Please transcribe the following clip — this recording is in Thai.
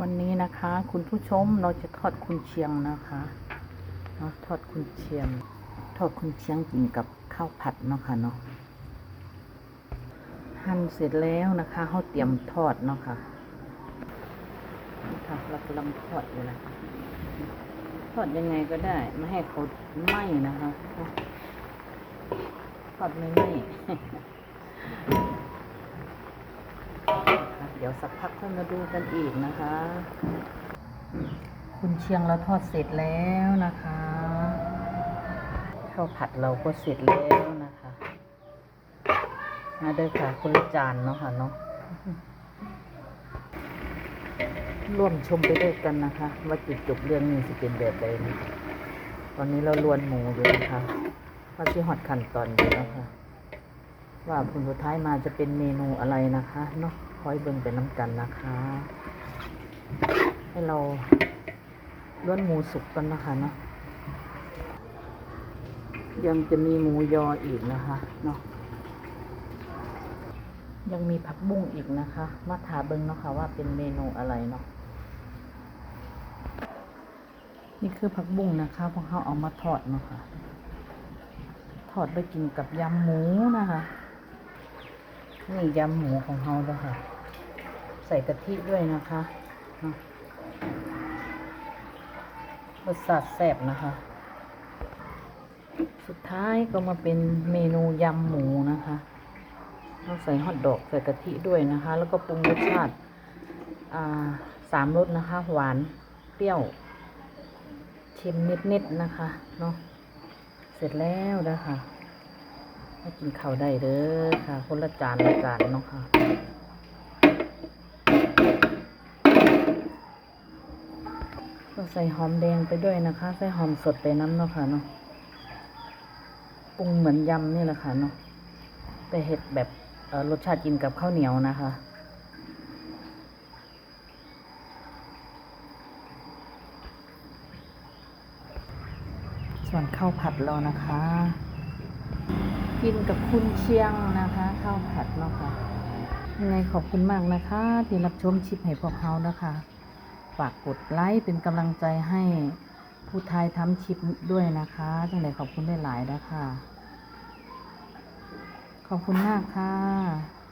วันนี้นะคะ คุณผู้ชมเราจะทอดคุณเชียงนะคะเนาะทอดคุณเชียง ทอดคุณเชียงกินกับข้าวผัดเนาะค่ะเนาะหั่นเสร็จแล้วนะคะเขาเตรียมทอดเนาะค่ะนี่ค่ะเรากำลังทอดอยู่นะทอดยังไงก็ได้ ไม่ให้เขาไหม้นะคะทอดไม่ไหม้ ดี๋ยวสักพักค่อยมาดูกันอีกนะคะ คุณเชียงเราทอดเสร็จแล้วนะคะข้าวผัดเราก็เสร็จแล้วนะคะ มาเด้อค่ะคนละจานเนาะค่ะเนาะร่วมชมไปด้วยกันนะคะ ว่าจุดจบเรื่องนี้จะเป็นแบบใดนะตอนนี้เราลวนหมูอยู่นะคะว่าที่หอดขั้นตอนอยู่นะคะว่าผลสุดท้ายมาจะเป็นเมนูอะไรนะคะเนาะ คอยเบิ่งไปน้ำกันนะคะ ให้เราล้วนหมูสุกกันนะคะเนาะยังจะมีหมูยออีกนะคะเนาะยังมีผักบุ้งอีกนะคะ มาถาเบิ่งเนาะค่ะว่าเป็นเมนูอะไรเนาะนี่คือผักบุ้งนะคะพวกเขาเอามาทอดเนาะค่ะทอดไปกินกับยำหมูนะคะ นี่ยำหมูของเราแล้วค่ะ ใส่กะทิด้วยนะคะรสชาติแซ่บนะคะ สุดท้ายก็มาเป็นเมนูยำหมูนะคะเราใส่ฮอทดอกใส่กะทิด้วยนะคะ แล้วก็ปรุงรสชาติาสามรสนะคะ หวานเปรี้ยวเค็มนิดๆนะคะเนาะเสร็จแล้วนะคะมากินข้าวได้เด้อค่ะ คนละจานละจานเนาะค่ะ ก็ใส่หอมแดงไปด้วยนะคะ ใส่หอมสดไปน้ำเนาะค่ะเนาะปรุงเหมือนยำนี่แหละค่ะเนาะแต่เห็ดแบบรสชาติกินกับข้าวเหนียวนะคะส่วนข้าวผัดเรานะคะ กินกับคุณเชียงนะคะข้าวผัดเนาะค่ะยังไงขอบคุณมากนะคะ ที่รับชมชิปให้พวกเขานะคะ ฝากกดไลค์เป็นกำลังใจให้ผู้ไทยทำชิปด้วยนะคะจังไดขอบคุณได้หลายนะคะ ขอบคุณมากค่ะ